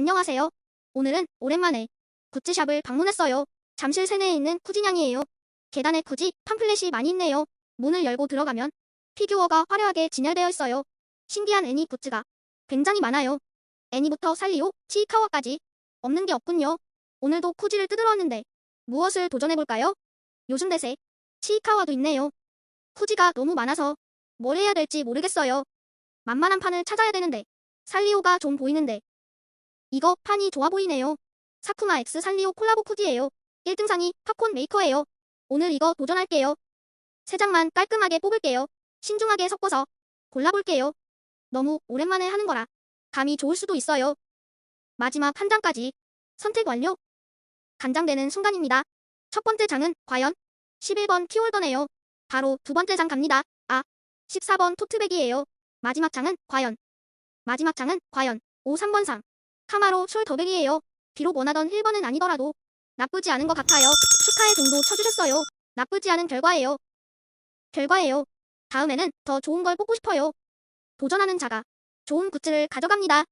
안녕하세요. 오늘은 오랜만에 굿즈샵을 방문했어요. 잠실 세내에 있는 쿠진양이에요. 계단에 쿠지 팜플렛이 많이 있네요. 문을 열고 들어가면 피규어가 화려하게 진열되어 있어요. 신기한 애니 굿즈가 굉장히 많아요. 애니부터 살리오, 치이카와까지 없는 게 없군요. 오늘도 쿠지를 뜯으러 왔는데 무엇을 도전해볼까요? 요즘 대세 치이카와도 있네요. 쿠지가 너무 많아서 뭘 해야 될지 모르겠어요. 만만한 판을 찾아야 되는데 살리오가 좀 보이는데 이거 판이 좋아 보이네요. 사쿠마 X 살리오 콜라보 쿠지예요. 1등상이 팝콘 메이커예요. 오늘 이거 도전할게요. 세 장만 깔끔하게 뽑을게요. 신중하게 섞어서 골라볼게요. 너무 오랜만에 하는 거라 감이 좋을 수도 있어요. 마지막 한 장까지 선택 완료. 간장되는 순간입니다. 첫 번째 장은 과연 11번 키홀더네요. 바로 두 번째 장 갑니다. 아, 14번 토트백이에요. 마지막 장은 과연. 마지막 장은 과연 5, 3번 상. 카마로 숄더백이에요. 비록 원하던 1번은 아니더라도 나쁘지 않은 것 같아요. 축하의 정도 쳐주셨어요. 나쁘지 않은 결과예요. 결과예요. 다음에는 더 좋은 걸 뽑고 싶어요. 도전하는 자가 좋은 굿즈를 가져갑니다.